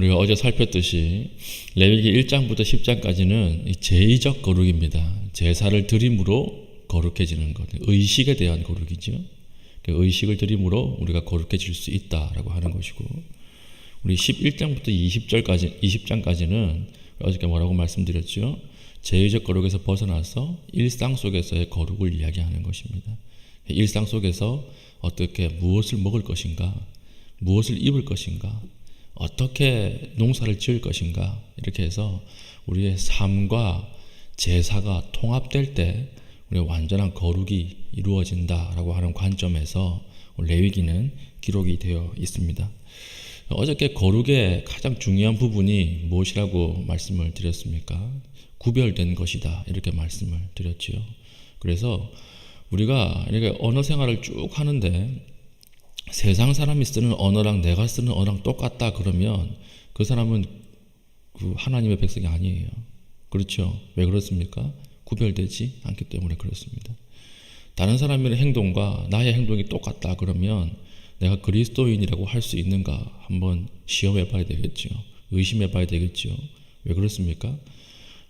우리가 어제 살폈듯이 레위기 1장부터 10장까지는 제의적 거룩입니다. 제사를 드림으로 거룩해지는 것. 의식에 대한 거룩이죠. 그 의식을 드림으로 우리가 거룩해질 수 있다라고 하는 것이고 우리 11장부터 20절까지 20장까지는 어저께 뭐라고 말씀드렸죠? 제의적 거룩에서 벗어나서 일상 속에서의 거룩을 이야기하는 것입니다. 일상 속에서 어떻게 무엇을 먹을 것인가, 무엇을 입을 것인가, 어떻게 농사를 지을 것인가 이렇게 해서 우리의 삶과 제사가 통합될 때 우리의 완전한 거룩이 이루어진다라고 하는 관점에서 레위기는 기록이 되어 있습니다. 어저께 거룩의 가장 중요한 부분이 무엇이라고 말씀을 드렸습니까? 구별된 것이다. 이렇게 말씀을 드렸지요. 그래서 우리가 이렇게 언어 생활을 쭉 하는데 세상 사람이 쓰는 언어랑 내가 쓰는 언어랑 똑같다 그러면 그 사람은 그 하나님의 백성이 아니에요. 그렇죠? 왜 그렇습니까? 구별되지 않기 때문에 그렇습니다. 다른 사람의 행동과 나의 행동이 똑같다 그러면 내가 그리스도인이라고 할 수 있는가 한번 시험해 봐야 되겠죠. 의심해 봐야 되겠죠. 왜 그렇습니까?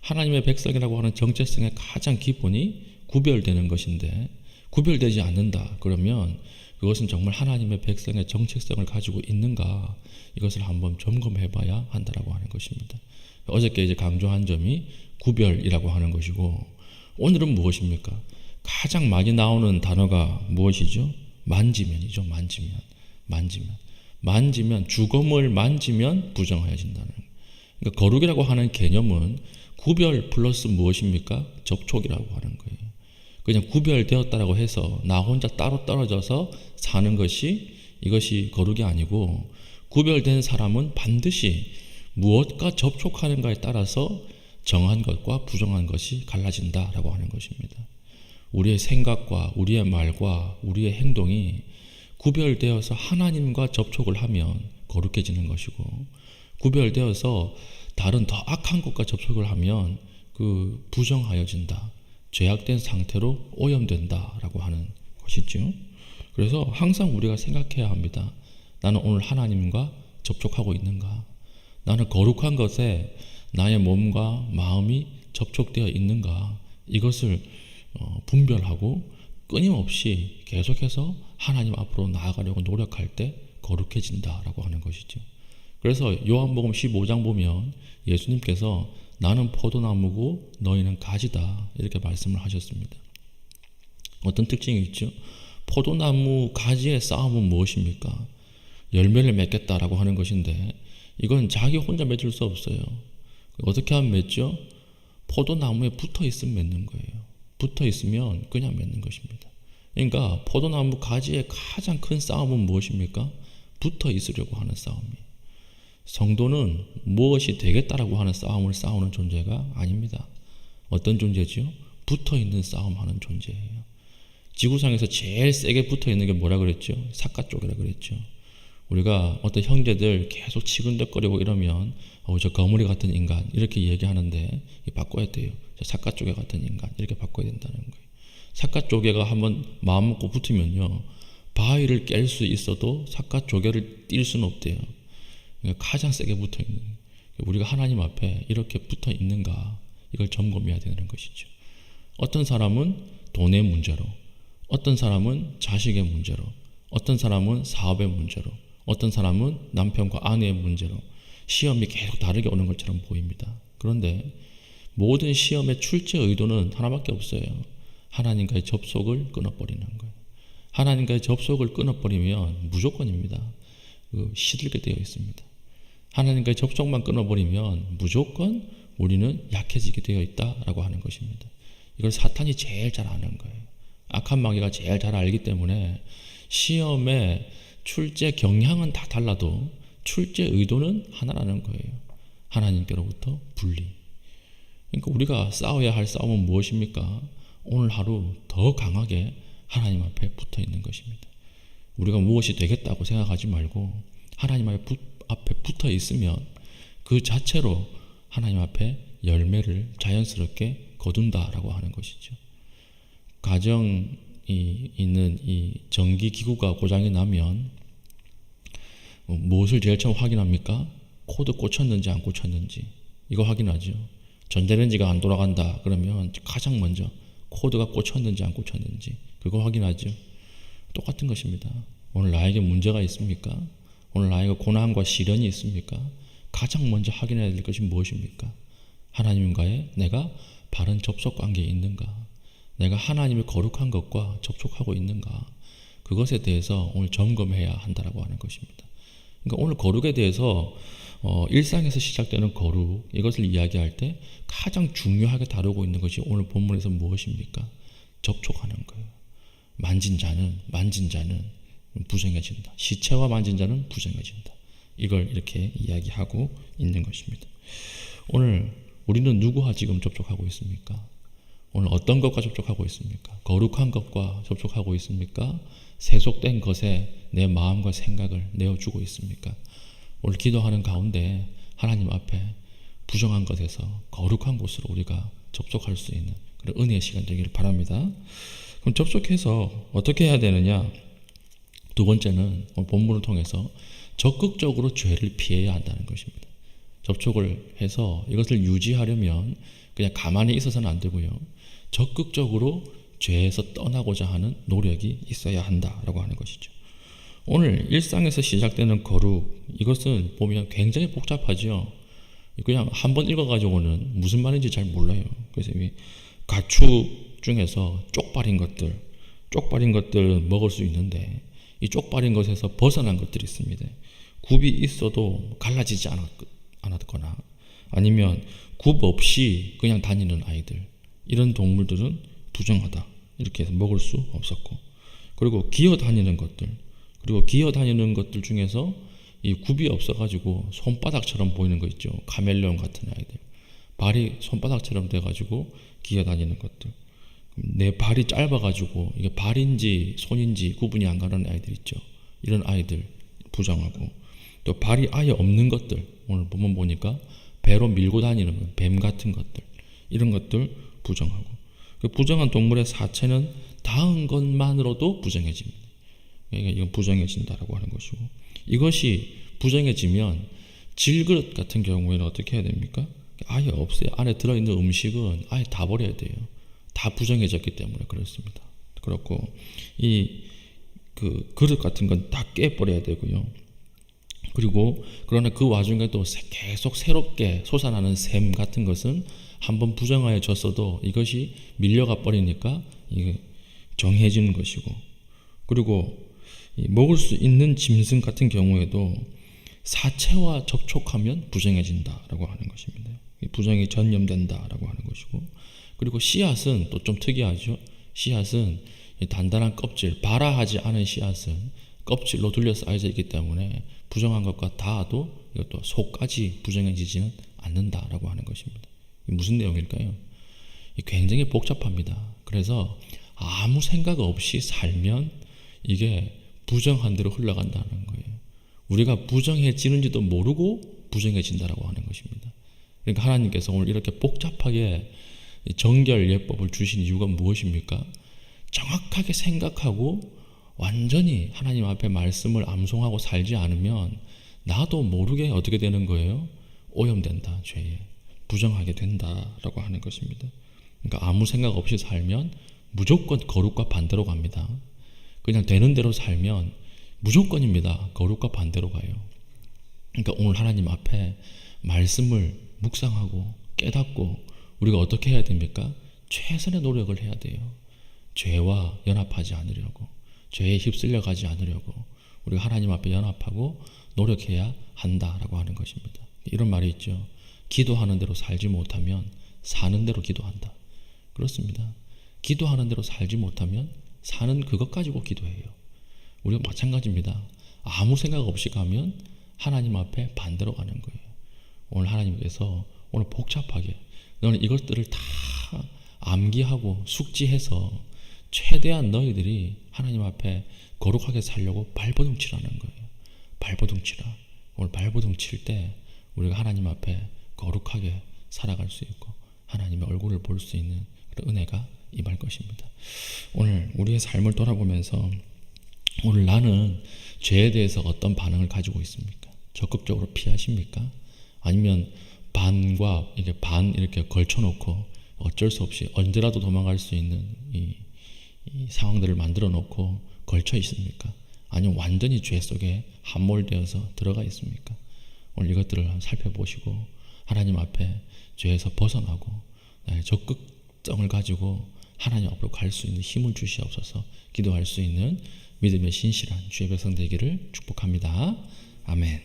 하나님의 백성이라고 하는 정체성의 가장 기본이 구별되는 것인데 구별되지 않는다 그러면 그것은 정말 하나님의 백성의 정체성을 가지고 있는가 이것을 한번 점검해 봐야 한다라고 하는 것입니다. 어저께 이제 강조한 점이 구별이라고 하는 것이고 오늘은 무엇입니까? 가장 많이 나오는 단어가 무엇이죠? 만지면이죠. 만지면. 만지면. 만지면 주검을 만지면 부정하여진다는 그러니까 거룩이라고 하는 개념은 구별 플러스 무엇입니까? 접촉이라고 하는 거예요. 그냥 구별되었다라고 해서 나 혼자 따로 떨어져서 사는 것이 이것이 거룩이 아니고 구별된 사람은 반드시 무엇과 접촉하는가에 따라서 정한 것과 부정한 것이 갈라진다라고 하는 것입니다. 우리의 생각과 우리의 말과 우리의 행동이 구별되어서 하나님과 접촉을 하면 거룩해지는 것이고 구별되어서 다른 더 악한 것과 접촉을 하면 그 부정하여진다. 죄악된 상태로 오염된다라고 하는 것이죠. 그래서 항상 우리가 생각해야 합니다. 나는 오늘 하나님과 접촉하고 있는가? 나는 거룩한 것에 나의 몸과 마음이 접촉되어 있는가? 이것을 어, 분별하고 끊임없이 계속해서 하나님 앞으로 나아가려고 노력할 때 거룩해진다라고 하는 것이죠. 그래서 요한복음 15장 보면 예수님께서 나는 포도나무고 너희는 가지다 이렇게 말씀을 하셨습니다. 어떤 특징이 있죠? 포도나무 가지의 싸움은 무엇입니까? 열매를 맺겠다라고 하는 것인데 이건 자기 혼자 맺을 수 없어요. 어떻게 하면 맺죠? 포도나무에 붙어 있으면 맺는 거예요. 붙어 있으면 그냥 맺는 것입니다. 그러니까 포도나무 가지의 가장 큰 싸움은 무엇입니까? 붙어 있으려고 하는 싸움이에요. 성도는 무엇이 되겠다라고 하는 싸움을 싸우는 존재가 아닙니다. 어떤 존재지요? 붙어 있는 싸움하는 존재예요. 지구상에서 제일 세게 붙어 있는 게 뭐라 그랬죠? 사카 쪽이라 그랬죠. 우리가 어떤 형제들 계속 치근덕거리고 이러면 어, 저 거물이 같은 인간 이렇게 얘기하는데 바꿔야 돼요. 저 사카 쪽에 같은 인간 이렇게 바꿔야 된다는 거예요. 사카 쪽에가 한번 마음 먹고 붙으면요 바위를 깰 수 있어도 사카 조개를 뛸 수는 없대요. 가장 세게 붙어 있는 우리가 하나님 앞에 이렇게 붙어 있는가 이걸 점검해야 되는 것이죠. 어떤 사람은 돈의 문제로, 어떤 사람은 자식의 문제로, 어떤 사람은 사업의 문제로, 어떤 사람은 남편과 아내의 문제로 시험이 계속 다르게 오는 것처럼 보입니다. 그런데 모든 시험의 출제 의도는 하나밖에 없어요. 하나님과의 접속을 끊어버리는 거예요. 하나님과의 접속을 끊어버리면 무조건입니다. 그 시들게 되어 있습니다. 하나님과의 접촉만 끊어버리면 무조건 우리는 약해지게 되어 있다라고 하는 것입니다. 이걸 사탄이 제일 잘 아는 거예요. 악한 마귀가 제일 잘 알기 때문에 시험의 출제 경향은 다 달라도 출제 의도는 하나라는 거예요. 하나님께로부터 분리. 그러니까 우리가 싸워야 할 싸움은 무엇입니까? 오늘 하루 더 강하게 하나님 앞에 붙어 있는 것입니다. 우리가 무엇이 되겠다고 생각하지 말고 하나님 앞에, 붙, 앞에 붙어 있으면 그 자체로 하나님 앞에 열매를 자연스럽게 거둔다라고 하는 것이죠. 가정이 있는 이 전기 기구가 고장이 나면 무엇을 제일 처음 확인합니까? 코드 꽂혔는지 안 꽂혔는지 이거 확인하죠. 전자레인지가 안 돌아간다 그러면 가장 먼저 코드가 꽂혔는지 안 꽂혔는지 그거 확인하죠. 똑같은 것입니다. 오늘 나에게 문제가 있습니까? 오늘 나에게 고난과 시련이 있습니까? 가장 먼저 확인해야 될 것이 무엇입니까? 하나님과의 내가 바른 접속 관계에 있는가? 내가 하나님의 거룩한 것과 접촉하고 있는가? 그것에 대해서 오늘 점검해야 한다라고 하는 것입니다. 그러니까 오늘 거룩에 대해서 어, 일상에서 시작되는 거룩 이것을 이야기할 때 가장 중요하게 다루고 있는 것이 오늘 본문에서 무엇입니까? 접촉하는 거예요. 만진 자는 만진 자는 부정해진다. 시체와 만진 자는 부정해진다. 이걸 이렇게 이야기하고 있는 것입니다. 오늘 우리는 누구와 지금 접촉하고 있습니까? 오늘 어떤 것과 접촉하고 있습니까? 거룩한 것과 접촉하고 있습니까? 세속된 것에 내 마음과 생각을 내어주고 있습니까? 오늘 기도하는 가운데 하나님 앞에 부정한 것에서 거룩한 곳으로 우리가 접촉할 수 있는 그런 은혜의 시간 되기를 바랍니다. 그럼 접촉해서 어떻게 해야 되느냐? 두 번째는 본문을 통해서 적극적으로 죄를 피해야 한다는 것입니다. 접촉을 해서 이것을 유지하려면 그냥 가만히 있어서는 안 되고요. 적극적으로 죄에서 떠나고자 하는 노력이 있어야 한다라고 하는 것이죠. 오늘 일상에서 시작되는 거룩 이것은 보면 굉장히 복잡하죠. 그냥 한 번 읽어가지고는 무슨 말인지 잘 몰라요. 그래서 이 가축 중에서 쪽발인 것들, 쪽발인 것들 먹을 수 있는데 이 쪽발인 것에서 벗어난 것들이 있습니다. 굽이 있어도 갈라지지 않았, 않았거나 아니면 굽 없이 그냥 다니는 아이들 이런 동물들은 부정하다. 이렇게 해서 먹을 수 없었고. 그리고 기어 다니는 것들 그리고 기어 다니는 것들 중에서 이 굽이 없어가지고 손바닥처럼 보이는 거 있죠. 카멜레온 같은 아이들. 발이 손바닥처럼 돼가지고 기어 다니는 것들 내 발이 짧아가지고 이게 발인지 손인지 구분이 안 가는 아이들 있죠 이런 아이들 부정하고 또 발이 아예 없는 것들 오늘 보면 보니까 배로 밀고 다니는 뱀 같은 것들 이런 것들 부정하고 그 부정한 동물의 사체는 닿은 것만으로도 부정해집니다. 그러니까 이건 부정해진다라고 하는 것이고 이것이 부정해지면 질그릇 같은 경우에는 어떻게 해야 됩니까? 아예 없어요. 안에 들어있는 음식은 아예 다 버려야 돼요. 다 부정해졌기 때문에 그렇습니다. 그렇고 이 그 그릇 같은 건 다 깨버려야 되고요. 그리고 그러나 그 와중에도 계속 새롭게 솟아나는 샘 같은 것은 한번 부정하여졌어도 이것이 밀려가 버리니까 이게 정해지는 것이고 그리고 먹을 수 있는 짐승 같은 경우에도 사체와 접촉하면 부정해진다라고 하는 것입니다. 부정이 전염된다라고 하는 것이고 그리고 씨앗은 또 좀 특이하죠. 씨앗은 단단한 껍질, 발화하지 않은 씨앗은 껍질로 둘러서 알져 있기 때문에 부정한 것과 닿아도 이것도 속까지 부정해지지는 않는다라고 하는 것입니다. 무슨 내용일까요? 굉장히 복잡합니다. 그래서 아무 생각 없이 살면 이게 부정한 대로 흘러간다는 거예요. 우리가 부정해지는지도 모르고 부정해진다라고 하는 것입니다. 그러니까 하나님께서 오늘 이렇게 복잡하게 정결 예법을 주신 이유가 무엇입니까? 정확하게 생각하고 완전히 하나님 앞에 말씀을 암송하고 살지 않으면 나도 모르게 어떻게 되는 거예요? 오염된다, 죄에. 부정하게 된다라고 하는 것입니다. 그러니까 아무 생각 없이 살면 무조건 거룩과 반대로 갑니다. 그냥 되는 대로 살면 무조건입니다. 거룩과 반대로 가요. 그러니까 오늘 하나님 앞에 말씀을 묵상하고 깨닫고 우리가 어떻게 해야 됩니까? 최선의 노력을 해야 돼요. 죄와 연합하지 않으려고, 죄에 휩쓸려 가지 않으려고 우리가 하나님 앞에 연합하고 노력해야 한다라고 하는 것입니다. 이런 말이 있죠. 기도하는 대로 살지 못하면 사는 대로 기도한다. 그렇습니다. 기도하는 대로 살지 못하면 사는 그것 가지고 기도해요. 우리가 마찬가지입니다. 아무 생각 없이 가면 하나님 앞에 반대로 가는 거예요. 오늘 하나님께서 오늘 복잡하게 너는 이것들을 다 암기하고 숙지해서 최대한 너희들이 하나님 앞에 거룩하게 살려고 발버둥 치라는 거예요. 발버둥 치라. 오늘 발버둥 칠 때 우리가 하나님 앞에 거룩하게 살아갈 수 있고 하나님의 얼굴을 볼 수 있는 그런 은혜가 임할 것입니다. 오늘 우리의 삶을 돌아보면서 오늘 나는 죄에 대해서 어떤 반응을 가지고 있습니까? 적극적으로 피하십니까? 아니면 반과 이게 반 이렇게 걸쳐놓고 어쩔 수 없이 언제라도 도망갈 수 있는 이, 이 상황들을 만들어 놓고 걸쳐 있습니까? 아니면 완전히 죄 속에 함몰되어서 들어가 있습니까? 오늘 이것들을 살펴보시고 하나님 앞에 죄에서 벗어나고 나의 적극성을 가지고 하나님 앞으로 갈 수 있는 힘을 주시옵소서 기도할 수 있는 믿음의 신실한 주의 백성 되기를 축복합니다. 아멘.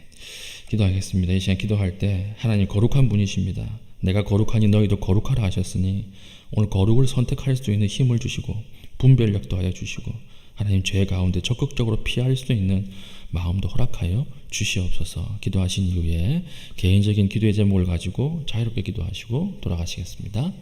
기도하겠습니다. 이 시간 기도할 때 하나님 거룩한 분이십니다. 내가 거룩하니 너희도 거룩하라 하셨으니 오늘 거룩을 선택할 수 있는 힘을 주시고 분별력도 하여 주시고 하나님 죄 가운데 적극적으로 피할 수 있는 마음도 허락하여 주시옵소서. 기도하신 이후에 개인적인 기도의 제목을 가지고 자유롭게 기도하시고 돌아가시겠습니다.